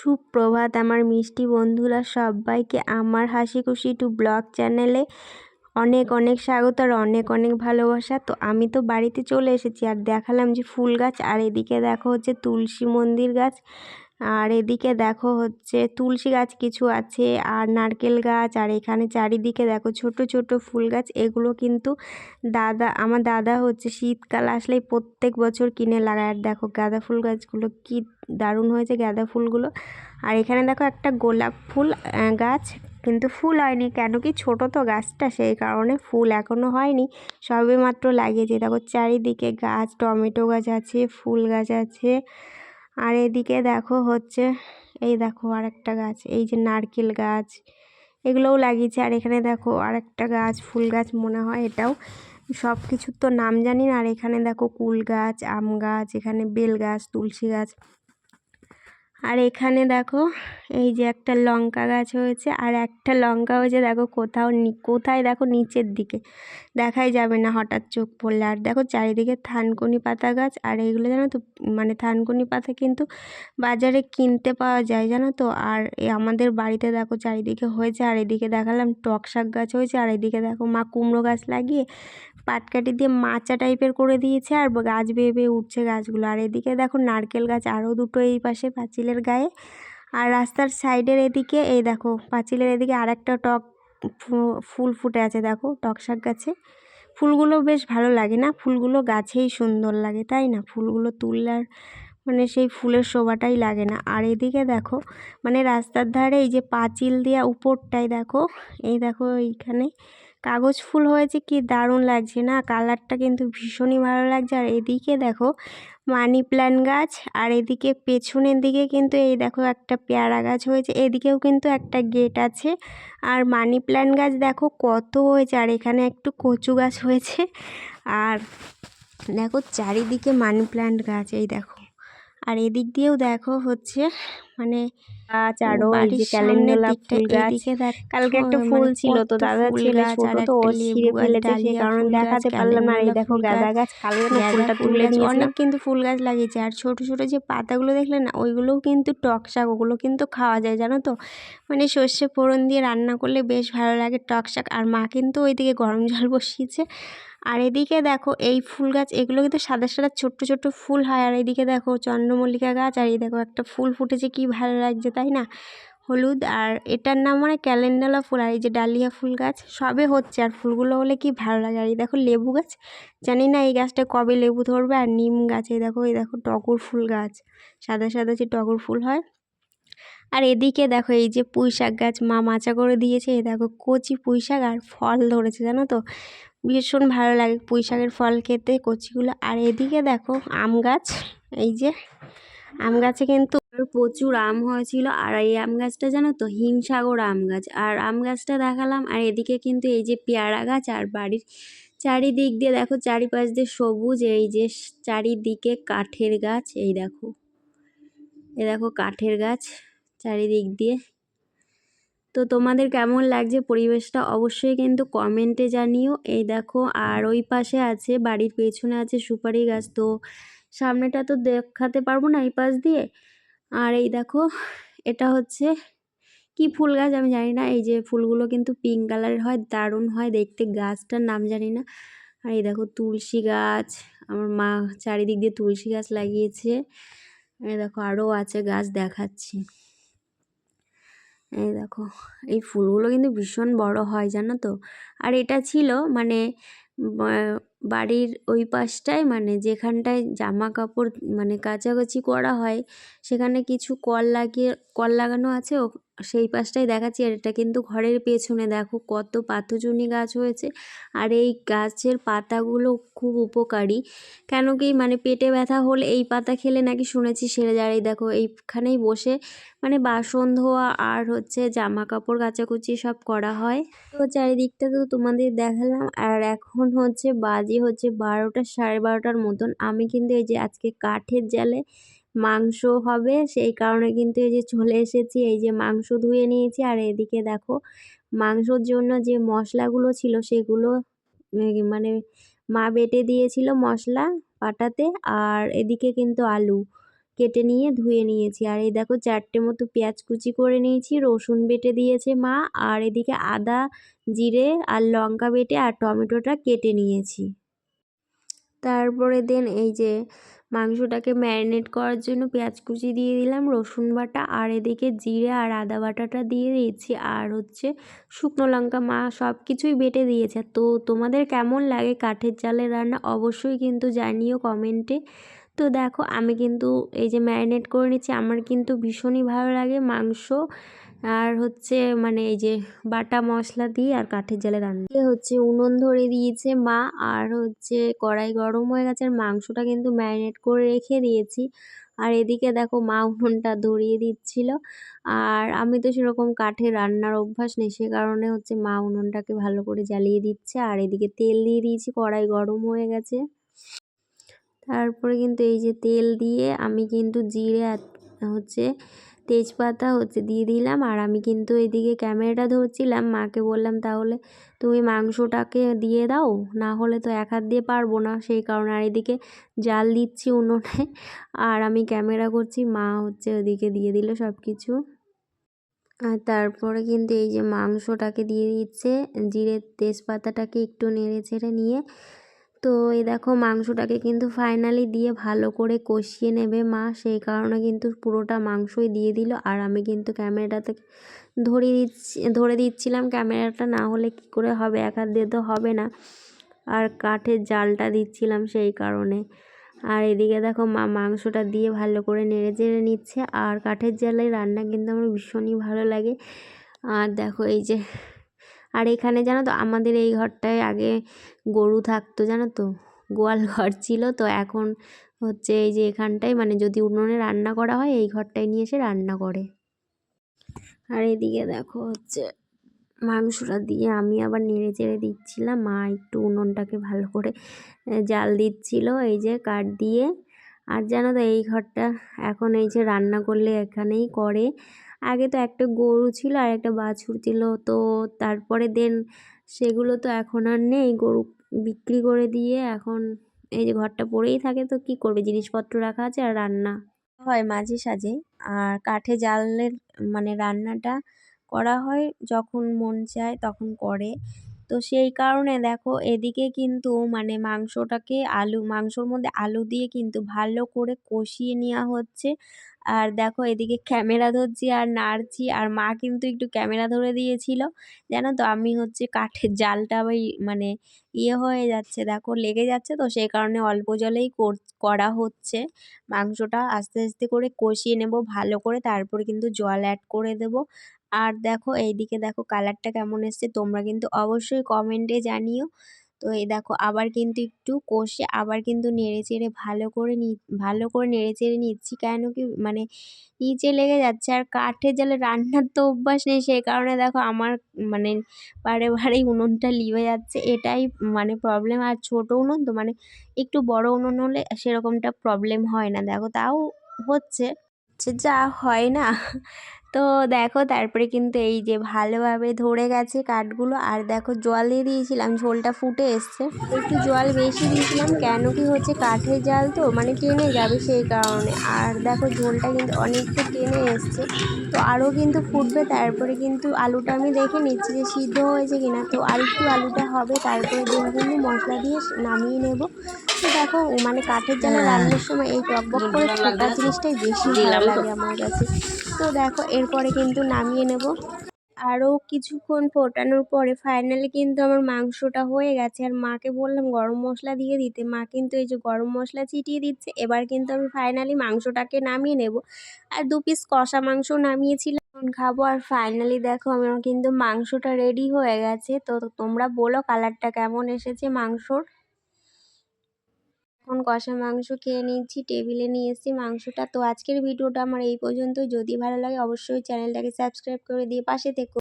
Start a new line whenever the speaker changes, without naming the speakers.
সুপ্রভাত, আমার মিষ্টি বন্ধুরা সবাইকে আমার হাসি খুশি টু ব্লগ চ্যানেলে অনেক অনেক স্বাগত আর অনেক অনেক ভালোবাসা। তো আমি তো বাড়িতে চলে এসেছি আর দেখালাম যে ফুল গাছ, আর এদিকে দেখো হচ্ছে তুলসী মন্দির গাছ, আর এদিকে দেখো হচ্ছে তুলসী গাছ কিছু আছে, আর নারকেল গাছ, আর এখানে চারিদিকে দেখো ছোট ছোট ফুল গাছ, এগুলো কিন্তু দাদা, আমার দাদা হচ্ছে শীতকাল আসলেই প্রত্যেক বছর কিনে লাগায়। আর দেখো গাঁদা ফুল গাছগুলো কি দারুণ হয়েছে গাঁদা ফুলগুলো। আর এখানে দেখো একটা গোলাপ ফুল গাছ, কিন্তু ফুল হয়নি। কেন কি ছোট তো গাছটা, সেই কারণে ফুল এখনও হয়নি। সবে মাত্র লাগিয়েছে। দেখো চারিদিকে গাছ, টমেটো গাছ আছে, ফুল গাছ আছে। আর এদিকে দেখো হচ্ছে, এই দেখো আর একটা গাছ, এই যে নারকেল গাছ, এগুলোও লাগিয়েছে। আর এখানে দেখো আর একটা গাছ, ফুল গাছ মনে হয় এটাও। সব কিছুর তো নাম জানি না। আর এখানে দেখো কুল গাছ, আম গাছ, এখানে বেল গাছ, তুলসী গাছ। আর এখানে দেখো, এই যে একটা লঙ্কা গাছ হয়েছে, আর একটা লঙ্কা হয়েছে, দেখো কোথাও কোথায় দেখো নিচের দিকে। দেখাই যাবে না হঠাৎ চোখ পড়লে। আর দেখো চারিদিকে থানকুনি পাতা গাছ, আর এইগুলো জানো তো মানে থানকুনি পাতা কিন্তু বাজারে কিনতে পাওয়া যায়, জানো তো। আর আমাদের বাড়িতে দেখো চারিদিকে হয়েছে, আর এদিকে দেখালাম টক শাক গাছ হয়েছে, আর এদিকে দেখো মা কুমড়ো গাছ লাগিয়ে পাটকাঠি দিয়ে মাচা টাইপের করে দিয়েছে আর গাছ বেয়ে বেয়ে উঠছে গাছগুলো। আর এদিকে দেখো নারকেল গাছ আরও দুটো এই পাশে পাঁচিলের গায়ে। আর রাস্তার সাইডের এদিকে এই দেখো পাঁচিলের এদিকে আর একটা টক ফুল ফুটে আছে দেখো টক শাক গাছে। ফুলগুলো বেশ ভালো লাগে না? ফুলগুলো গাছেই সুন্দর লাগে, তাই না? ফুলগুলো তুললার মানে সেই ফুলের শোভাটাই লাগে না। আর এদিকে দেখো মানে রাস্তার ধারে এই যে পাঁচিল দেওয়া উপরটাই দেখো, এই দেখো এইখানে কাগজ ফুল হয়েছে, কি দারুণ লাগছে না? কালারটা কিন্তু ভীষণই ভালো লাগছে। আর এদিকে দেখো, মানি প্ল্যান্ট গাছ, আর এদিকে পেছনের দিকে কিন্তু এই দেখো একটা পেয়ারা গাছ হয়েছে। এদিকেও কিন্তু একটা গেট আছে। আর মানি প্ল্যান্ট গাছ দেখো কত হয়েছে, আর এখানে একটু কচু গাছ হয়েছে। আর দেখো চারিদিকে মানি প্ল্যান্ট গাছ, এই দেখো। আর এদিক দিয়েও দেখো হচ্ছে মানে গাছ আরও এই যে ক্যালেন্ডুলা ফুল গাছ। কালকে একটা মানে ফুল ছিল তো দাদা ছেলে ছোট তো ও ছিঁড়ে ফেলেছে সেই কারণে দেখাতে পারলাম না। এই দেখো গাঁদা গাছ কালকে ফুলটা তুলে অনেক কিন্তু ফুল গাছ লাগিয়েছে। আর ছোট ছোট যে পাতাগুলো দেখলে না ওইগুলোও কিন্তু টক শাক ওগুলো কিন্তু খাওয়া যায় জানো তো? মানে সর্ষে ফোড়ন দিয়ে রান্না করলে বেশ ভালো লাগে টক শাক। আর মা কিন্তু ওইদিকে গরম জল বসিয়েছে। আর এদিকে দেখো এই ফুল গাছ, এগুলো কিন্তু সাদা সাদা ছোট্ট ছোট্ট ফুল হয়। আর এদিকে দেখো চন্দ্রমল্লিকা গাছ, আর এই দেখো একটা ফুল ফুটেছে, কি ভালো লাগছে, তাই না? হলুদ, আর এটার নাম মানে ক্যালেন্ডালা ফুল, আর এই যে ডালিয়া ফুল গাছ, সবে হচ্ছে। আর ফুলগুলো হলে কি ভালো লাগে? আর এই দেখো লেবু গাছ, জানি না এই গাছটা কবে লেবু ধরবে। আর নিম গাছ, এই দেখো এই দেখো টগর ফুল গাছ, সাদা সাদা যে টগর ফুল হয়। আর এদিকে দেখো এই যে পুঁই শাক গাছ, মা মাচা করে দিয়েছে। এ দেখো কচি পুঁই শাক আর ফল ধরেছে, জানো তো? ভীষণ ভালো লাগে পুঁই শাকের ফল খেতে, কচিগুলো। আর এদিকে দেখো আম গাছ, এই যে আম গাছে কিন্তু প্রচুর আম হয়েছিল। আর এই আম গাছটা জানো তো? হিমসাগর আম গাছ। আর আম গাছটা দেখালাম, আর এদিকে কিন্তু এই যে পেয়ারা গাছ আর বাড়ির চারিদিক দিয়ে দেখো, চারিপাশ দিয়ে সবুজ, এই যে চারিদিকে কাঠের গাছ, এই দেখো। এ দেখো কাঠের গাছ। চারিদিক দিয়ে। তো তোমাদের কেমন লাগছে পরিবেশটা অবশ্যই কিন্তু কমেন্টে জানিও। এই দেখো, আর ওই পাশে আছে, বাড়ির পেছনে আছে সুপারি গাছ। তো সামনেটা তো দেখাতে পারব না এই পাশ দিয়ে। আর এই দেখো, এটা হচ্ছে কি ফুল গাছ আমি জানি না। এই যে ফুলগুলো কিন্তু পিঙ্ক কালারের হয়, দারুণ হয় দেখতে। গাছটার নাম জানি না। আর এই দেখো, তুলসী গাছ। আমার মা চারিদিক দিয়ে তুলসী গাছ লাগিয়েছে। এই দেখো আরও আছে গাছ দেখাচ্ছি। এই দেখো, এই ফুলগুলো কিন্তু ভীষণ বড় হয়, জানো তো? আর এটা ছিল মানে বাড়ির ওই পাশটায় মানে যেখানটায় জামা কাপড় মানে কাচাকাচি করা হয়, সেখানে কিছু কল লাগিয়ে, কল লাগানো আছে সেই পাশটাই দেখাচ্ছি, আর এটা কিন্তু ঘরের পেছনে। দেখো কত পাথরচুনি গাছ হয়েছে, আর এই গাছের পাতাগুলো খুব উপকারী। কেন কি মানে পেটে ব্যথা হলে এই পাতা খেলে নাকি শুনেছি সেরে যায়। এই দেখো এইখানেই বসে মানে বাসন ধোয়া আর হচ্ছে জামা কাপড় কাচাকুচি সব করা হয়। তো চারিদিকটা তো তোমাদের দেখালাম, আর এখন হচ্ছে বাজে হচ্ছে বারোটা সাড়ে বারোটার মতন। আমি কিন্তু এই যে আজকে কাঠের জালে মাংস হবে, সেই কারণে কিন্তু এই যে চলে এসেছি, এই যে মাংস ধুয়ে নিয়েছি। আর এদিকে দেখো, মাংসর জন্য যে মশলাগুলো ছিল সেগুলো মানে মা বেটে দিয়েছিল মশলা পাটাতে আর এদিকে কিন্তু আলু
কেটে নিয়ে ধুয়ে নিয়েছি। আর এই দেখো চারটে মতো পেঁয়াজ কুচি করে নিয়েছি, রসুন বেটে দিয়েছে মা, আর এদিকে আদা, জিরে আর লঙ্কা বেটে আর টমেটোটা কেটে নিয়েছি। তারপরে দেন এই যে মাংসটাকে ম্যারিনেট করার জন্য পেঁয়াজ কুচি দিয়ে দিলাম, রসুন বাটা, আর এদিকে জিরে আর আদা বাটাটা দিয়ে দিয়েছি, আর হচ্ছে শুকনো লঙ্কা মা সব কিছুই বেটে দিয়েছে। তো তোমাদের কেমন লাগে কাঠের জালে রান্না অবশ্যই কিন্তু জানিও কমেন্টে। তো দেখো, আমি কিন্তু এই যে ম্যারিনেট করে নিচ্ছি, আমার কিন্তু ভীষণই ভালো লাগে মাংস। আর হচ্ছে মানে এই যে বাটা মশলা দিয়ে আর কাঠের জালে রান্না। হচ্ছে উনুন ধরে দিয়েছে মা আর হচ্ছে কড়াই গরম হয়ে গেছে আর মাংসটা কিন্তু ম্যারিনেট করে রেখে দিয়েছি। আর এদিকে দেখো মা উনুনটা ধরিয়ে দিচ্ছিল। আর আমি তো সেরকম কাঠে রান্নার অভ্যাস নেই, সে কারণে হচ্ছে মা উনুনটাকে ভালো করে জ্বালিয়ে দিচ্ছে। আর এদিকে তেল দিয়ে দিয়েছি, কড়াই গরম হয়ে গেছে। তারপরে কিন্তু এই যে তেল দিয়ে আমি কিন্তু জিরে হচ্ছে, তেজপাতা হচ্ছে দিয়ে দিলাম। আর আমি কিন্তু এদিকে ক্যামেরাটা ধরছিলাম, মাকে বললাম, তাহলে তুমি মাংসটাকে দিয়ে দাও, না হলে তো এক হাত দিয়ে পারব না। সেই কারণে আর এদিকে জাল দিচ্ছি উনুনে। আর আমি ক্যামেরা করছি, মা হচ্ছে ওদিকে দিয়ে দিল সব কিছু আর তারপরে কিন্তু এই যে মাংসটাকে দিয়ে দিচ্ছে, জিরে তেজপাতাটাকে একটু নেড়ে ছেড়ে নিয়ে তো এই দেখো মাংসটাকে কিন্তু ফাইনালি দিয়ে ভালো করে কষিয়ে নেবে মা। সেই কারণে কিন্তু পুরোটা মাংসই দিয়ে দিল। আর আমি কিন্তু ক্যামেরাটাতে ধরিয়ে দিচ্ছি, ধরে দিচ্ছিলাম ক্যামেরাটা, না হলে কি করে হবে? এক হাত দিয়ে তো হবে না। আর কাঠের জালটা দিচ্ছিলাম সেই কারণে। আর এদিকে দেখো মা মাংসটা দিয়ে ভালো করে নেড়ে চেড়ে নিচ্ছে। আর কাঠের জালে রান্না কিন্তু আমার ভীষণই ভালো লাগে। আর দেখো এই যে আর এখানে জানো তো আমাদের এই ঘরটায় আগে গরু থাকতো, জানো তো? গোয়াল ঘর ছিল, তো এখন হচ্ছে এই যে এখানটায় মানে যদি উনুনে রান্না করা হয়, এই ঘরটায় নিয়ে এসে রান্না করে। আর এদিকে দেখো হচ্ছে মাংসটা দিয়ে আমি আবার নেড়ে চেড়ে দিচ্ছিলাম, মা একটু উনুনটাকে ভালো করে জাল দিচ্ছিল, এই যে কাঠ দিয়ে। আর জানো তো এই ঘরটা এখন এই যে রান্না করলে এখানেই করে। আগে তো একটা গরু ছিল আর একটা বাছুর ছিল, তো তারপরে দেন সেগুলো তো এখন আর নেই। গরু বিক্রি করে দিয়ে এখন এই যে ঘরটা পড়েই থাকে, তো কি করবে? জিনিসপত্র রাখা আছে আর রান্না হয় মাঝে সাঝে। আর কাঠে জালের মানে রান্নাটা করা হয় যখন মন চায় তখন করে। তো সেই কারণে দেখো এদিকে কিন্তু মানে মাংসটাকে আলু, মাংসর মধ্যে আলু দিয়ে কিন্তু ভালো করে কষিয়ে নেওয়া হচ্ছে। আর দেখো এদিকে ক্যামেরা ধরছি আর নাড়ছি আর মা কিন্তু একটু ক্যামেরা ধরে দিয়েছিল। জানো তো আমি হচ্ছে কাঠের জালটা ওই মানে ইয়ে হয়ে যাচ্ছে, দেখো লেগে যাচ্ছে তো সেই কারণে অল্প জলেই করা হচ্ছে। মাংসটা আস্তে আস্তে করে কষিয়ে নেব ভালো করে, তারপরে কিন্তু জল অ্যাড করে দেব। আর দেখো এইদিকে দেখো কালারটা কেমন এসছে, তোমরা কিন্তু অবশ্যই কমেন্টে জানিও। তো এই দেখো আবার কিন্তু একটু কষে আবার কিন্তু নেড়ে চেড়ে ভালো করে নি, ভালো করে নেড়ে চেড়ে নিচ্ছি কেন কি মানে নিচে লেগে যাচ্ছে আর কাঠের জালে রান্নার তো অভ্যাস নেই, সেই কারণে দেখো আমার মানে বারে বারেই উনুনটা লিভে যাচ্ছে, এটাই মানে প্রবলেম আর ছোটো উনুন তো মানে একটু বড় উনুন হলে সেরকমটা প্রবলেম হয় না। দেখো তাও হচ্ছে যা হয় না। তো দেখো তারপরে কিন্তু এই যে ভালোভাবে ধরে গেছে কাঠগুলো। আর দেখো জল দিয়ে দিয়েছিলাম ঝোলটা ফুটে এসছে। একটু জল বেশি দিয়েছিলাম কেন কি হচ্ছে কাঠের জাল তো মানে টেনে যাবে সেই কারণে। আর দেখো ঝোলটা কিন্তু অনেকটা টেনে এসছে। তো আরও কিন্তু ফুটবে তারপরে কিন্তু আলুটা আমি দেখে নিচ্ছি যে সিদ্ধ হয়েছে কিনা তো আর একটু আলুটা হবে তারপরে দিন কিন্তু মশলা দিয়ে নামিয়ে নেব। তো দেখো মানে কাঠের জালে রান্নার সময় এই টকবক করে ছোটা জিনিসটাই বেশি ভালো লাগে আমার কাছে। তো দেখো এরপরে কিন্তু নামিয়ে নেব। আরও কিছুক্ষণ ফোটানোর পরে ফাইনালি কিন্তু আমার মাংসটা হয়ে গেছে। আর মাকে বললাম, গরম মশলা দিয়ে দিতে। মা কিন্তু এই যে গরম মশলা ছিটিয়ে দিচ্ছে, এবার কিন্তু আমি ফাইনালি মাংসটাকে নামিয়ে নেব। আর দু পিস কষা মাংস নামিয়েছিলাম খাব। আর ফাইনালি দেখো, আমার কিন্তু মাংসটা রেডি হয়ে গেছে। তো তোমরা বলো কালারটা কেমন এসেছে মাংসর? এখন কষা মাংস খেয়ে নিচ্ছি, টেবিলে নিয়ে এসেছি মাংসটা। তো আজকের ভিডিওটা আমার এই পর্যন্ত যদি ভালো লাগে অবশ্যই চ্যানেলটাকে সাবস্ক্রাইব করে দিয়ে পাশে থেকো।